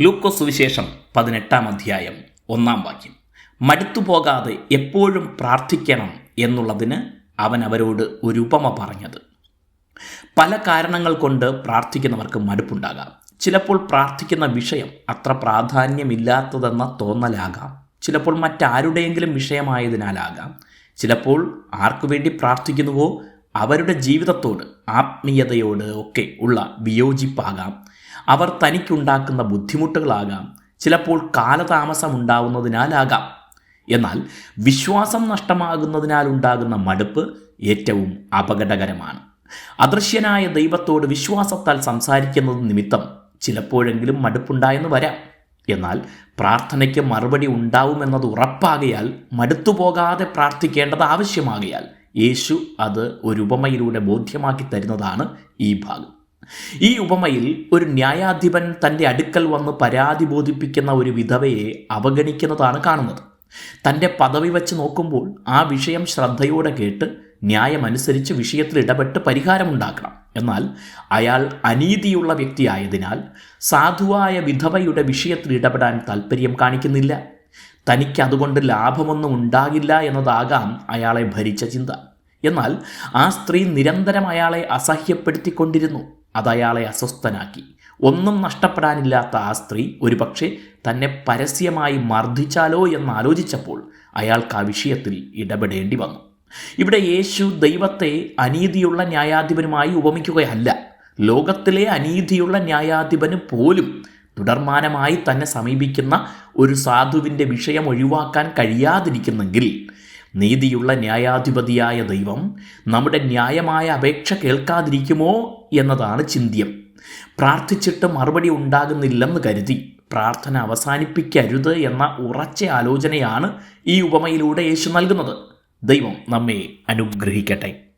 ലൂക്കോസ് സുവിശേഷം പതിനെട്ടാം അധ്യായം ഒന്നാം വാക്യം. മടുത്തുപോകാതെ എപ്പോഴും പ്രാർത്ഥിക്കണം എന്നുള്ളതിന് അവൻ അവരോട് ഒരു ഉപമ പറഞ്ഞത്. പല കാരണങ്ങൾ കൊണ്ട് പ്രാർത്ഥിക്കുന്നവർക്ക് മടുപ്പുണ്ടാകാം. ചിലപ്പോൾ പ്രാർത്ഥിക്കുന്ന വിഷയം അത്ര പ്രാധാന്യമില്ലാത്തതെന്ന തോന്നലാകാം. ചിലപ്പോൾ മറ്റാരുടെയെങ്കിലും വിഷയമായതിനാലാകാം. ചിലപ്പോൾ ആർക്കു വേണ്ടി പ്രാർത്ഥിക്കുന്നുവോ അവരുടെ ജീവിതത്തോട് ആത്മീയതയോട് ഒക്കെ ഉള്ള വിയോജിപ്പാകാം. അവർ തനിക്കുണ്ടാക്കുന്ന ബുദ്ധിമുട്ടുകളാകാം. ചിലപ്പോൾ കാലതാമസം ഉണ്ടാകുന്നതിനാലാകാം എന്നാൽ വിശ്വാസം നഷ്ടമാകുന്നതിനാൽ ഉണ്ടാകുന്ന മടുപ്പ് ഏറ്റവും അപകടകരമാണ്. അദൃശ്യനായ ദൈവത്തോട് വിശ്വാസത്താൽ സംസാരിക്കുന്നത് നിമിത്തം ചിലപ്പോഴെങ്കിലും മടുപ്പുണ്ടായെന്ന് വരാം. എന്നാൽ പ്രാർത്ഥനയ്ക്ക് മറുപടി ഉണ്ടാവുമെന്നത് ഉറപ്പാകയാൽ മടുത്തുപോകാതെ പ്രാർത്ഥിക്കേണ്ടത് ആവശ്യമാകയാൽ യേശു അത് ഒരു ഉപമയിലൂടെ ബോധ്യമാക്കി തരുന്നതാണ് ഈ ഭാഗം. ഈ ഉപമയിൽ ഒരു ന്യായാധിപൻ തന്റെ അടുക്കൽ വന്ന് പരാതി ബോധിപ്പിക്കുന്ന ഒരു വിധവയെ അവഗണിക്കുന്നതാണ് കാണുന്നത്. തന്റെ പദവി വെച്ച് നോക്കുമ്പോൾ ആ വിഷയം ശ്രദ്ധയോടെ കേട്ട് ന്യായമനുസരിച്ച് വിഷയത്തിൽ ഇടപെട്ട് പരിഹാരമുണ്ടാക്കണം. എന്നാൽ അയാൾ അനീതിയുള്ള വ്യക്തിയായതിനാൽ സാധുവായ വിധവയുടെ വിഷയത്തിൽ ഇടപെടാൻ താല്പര്യം കാണിക്കുന്നില്ല. തനിക്ക് അതുകൊണ്ട് ലാഭമൊന്നും ഉണ്ടാകില്ല എന്നതാകാം അയാളെ ഭരിച്ച ചിന്ത. എന്നാൽ ആ സ്ത്രീ നിരന്തരം അയാളെ അസഹ്യപ്പെടുത്തിക്കൊണ്ടിരുന്നു. അത് അയാളെ അസ്വസ്ഥനാക്കി. ഒന്നും നഷ്ടപ്പെടാനില്ലാത്ത ആ സ്ത്രീ ഒരുപക്ഷെ തന്നെ പരസ്യമായി മർദ്ദിച്ചാലോ എന്നാലോചിച്ചപ്പോൾ അയാൾക്ക് ആ വിഷയത്തിൽ ഇടപെടേണ്ടി വന്നു. ഇവിടെ യേശു ദൈവത്തെ അനീതിയുള്ള ന്യായാധിപനുമായി ഉപമിക്കുകയല്ല. ലോകത്തിലെ അനീതിയുള്ള ന്യായാധിപന് പോലും തുടർമാനമായി തന്നെ സമീപിക്കുന്ന ഒരു സാധുവിന്റെ വിഷയം ഒഴിവാക്കാൻ കഴിയാതിരിക്കുന്നെങ്കിൽ നീതിയുള്ള ന്യായാധിപതിയായ ദൈവം നമ്മുടെ ന്യായമായ അപേക്ഷ കേൾക്കാതിരിക്കുമോ എന്നതാണ് ചിന്ത്യം. പ്രാർത്ഥിച്ചിട്ട് മറുപടി ഉണ്ടാകുന്നില്ലെന്ന് കരുതി പ്രാർത്ഥന അവസാനിപ്പിക്കരുത് എന്ന ഉറച്ച ആലോചനയാണ് ഈ ഉപമയിലൂടെ യേശു നൽകുന്നത്. ദൈവം നമ്മെ അനുഗ്രഹിക്കട്ടെ.